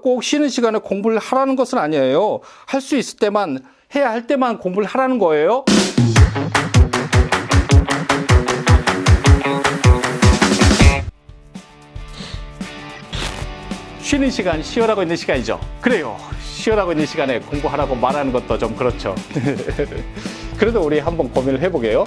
꼭 쉬는 시간에 공부를 하라는 것은 아니에요. 할 수 있을 때만 해야 할 때만 공부를 하라는 거예요. 쉬는 시간 쉬어라고 있는 시간이죠. 그래요. 쉬어라고 있는 시간에 공부하라고 말하는 것도 좀 그렇죠. 그래도 우리 한번 고민을 해보게요.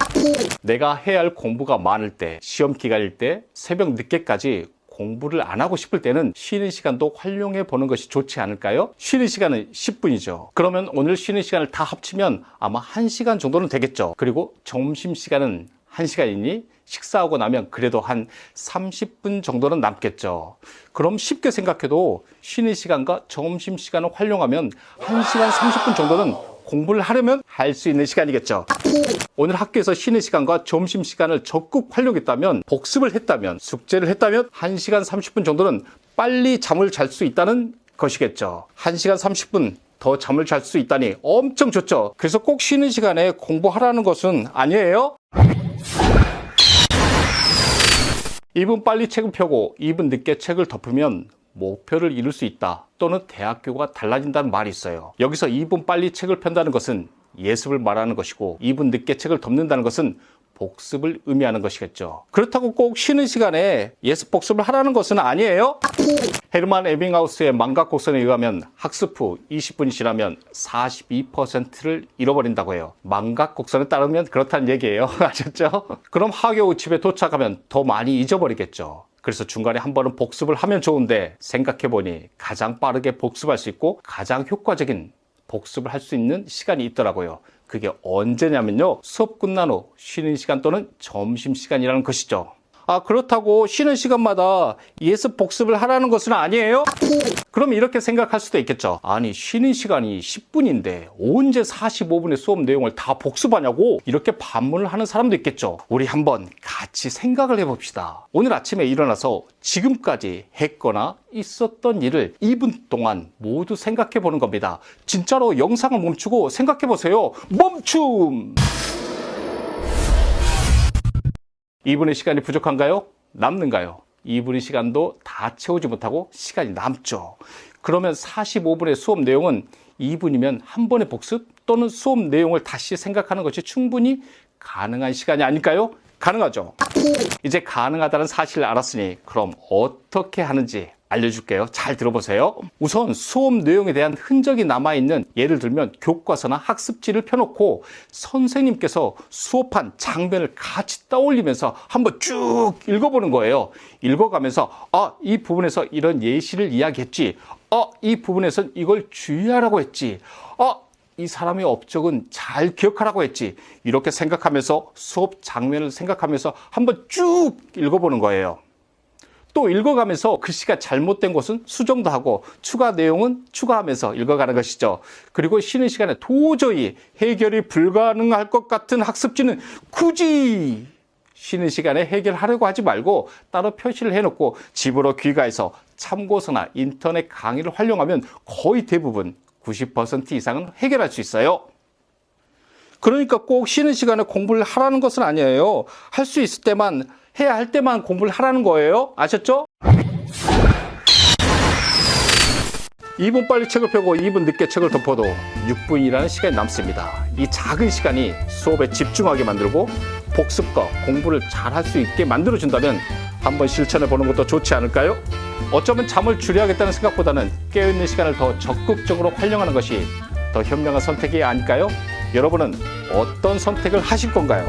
내가 해야 할 공부가 많을 때, 시험 기간일 때, 새벽 늦게까지 공부를 안 하고 싶을 때는 쉬는 시간도 활용해 보는 것이 좋지 않을까요? 쉬는 시간은 10분이죠. 그러면 오늘 쉬는 시간을 다 합치면 아마 1시간 정도는 되겠죠. 그리고 점심 시간은 1시간이니 식사하고 나면 그래도 한 30분 정도는 남겠죠. 그럼 쉽게 생각해도 쉬는 시간과 점심 시간을 활용하면 1시간 30분 정도는 공부를 하려면 할 수 있는 시간이겠죠. 오늘 학교에서 쉬는 시간과 점심 시간을 적극 활용했다면 복습을 했다면 숙제를 했다면 1시간 30분 정도는 빨리 잠을 잘 수 있다는 것이겠죠. 1시간 30분 더 잠을 잘 수 있다니 엄청 좋죠. 그래서 꼭 쉬는 시간에 공부하라는 것은 아니에요. 2분 빨리 책을 펴고 2분 늦게 책을 덮으면 목표를 이룰 수 있다 또는 대학교가 달라진다는 말이 있어요. 여기서 2분 빨리 책을 편다는 것은 예습을 말하는 것이고 2분 늦게 책을 덮는다는 것은 복습을 의미하는 것이겠죠. 그렇다고 꼭 쉬는 시간에 예습 복습을 하라는 것은 아니에요. 헤르만 에빙하우스의 망각 곡선에 의하면 학습 후 20분이 지나면 42%를 잃어버린다고 해요. 망각 곡선에 따르면 그렇다는 얘기예요. 아셨죠? 그럼 학교 후 집에 도착하면 더 많이 잊어버리겠죠. 그래서 중간에 한 번은 복습을 하면 좋은데 생각해보니 가장 빠르게 복습할 수 있고 가장 효과적인 복습을 할 수 있는 시간이 있더라고요. 그게 언제냐면요. 수업 끝난 후 쉬는 시간 또는 점심 시간이라는 것이죠. 아, 그렇다고 쉬는 시간마다 예습 복습을 하라는 것은 아니에요? 그럼 이렇게 생각할 수도 있겠죠. 아니, 쉬는 시간이 10분인데 언제 45분의 수업 내용을 다 복습하냐고 이렇게 반문을 하는 사람도 있겠죠. 우리 한번 같이 생각을 해봅시다. 오늘 아침에 일어나서 지금까지 했거나 있었던 일을 2분 동안 모두 생각해 보는 겁니다. 진짜로 영상을 멈추고 생각해 보세요. 멈춤! 2분의 시간이 부족한가요? 남는가요? 2분의 시간도 다 채우지 못하고 시간이 남죠. 그러면 45분의 수업 내용은 2분이면 한 번의 복습 또는 수업 내용을 다시 생각하는 것이 충분히 가능한 시간이 아닐까요? 가능하죠. 이제 가능하다는 사실을 알았으니 그럼 어떻게 하는지 알려줄게요. 잘 들어보세요. 우선 수업 내용에 대한 흔적이 남아있는 예를 들면 교과서나 학습지를 펴놓고 선생님께서 수업한 장면을 같이 떠올리면서 한번 쭉 읽어보는 거예요. 읽어가면서 아, 이 부분에서 이런 예시를 이야기했지. 아, 이 부분에선 이걸 주의하라고 했지. 아, 이 사람의 업적은 잘 기억하라고 했지. 이렇게 생각하면서 수업 장면을 생각하면서 한번 쭉 읽어보는 거예요. 또 읽어가면서 글씨가 잘못된 것은 수정도 하고 추가 내용은 추가하면서 읽어가는 것이죠. 그리고 쉬는 시간에 도저히 해결이 불가능할 것 같은 학습지는 굳이 쉬는 시간에 해결하려고 하지 말고 따로 표시를 해놓고 집으로 귀가해서 참고서나 인터넷 강의를 활용하면 거의 대부분 90% 이상은 해결할 수 있어요. 그러니까 꼭 쉬는 시간에 공부를 하라는 것은 아니에요. 할 수 있을 때만 해야 할 때만 공부를 하라는 거예요. 아셨죠? 2분 빨리 책을 펴고 2분 늦게 책을 덮어도 6분이라는 시간이 남습니다. 이 작은 시간이 수업에 집중하게 만들고 복습과 공부를 잘 할 수 있게 만들어준다면 한번 실천해 보는 것도 좋지 않을까요? 어쩌면 잠을 줄여야겠다는 생각보다는 깨어있는 시간을 더 적극적으로 활용하는 것이 더 현명한 선택이 아닐까요? 여러분은 어떤 선택을 하실 건가요?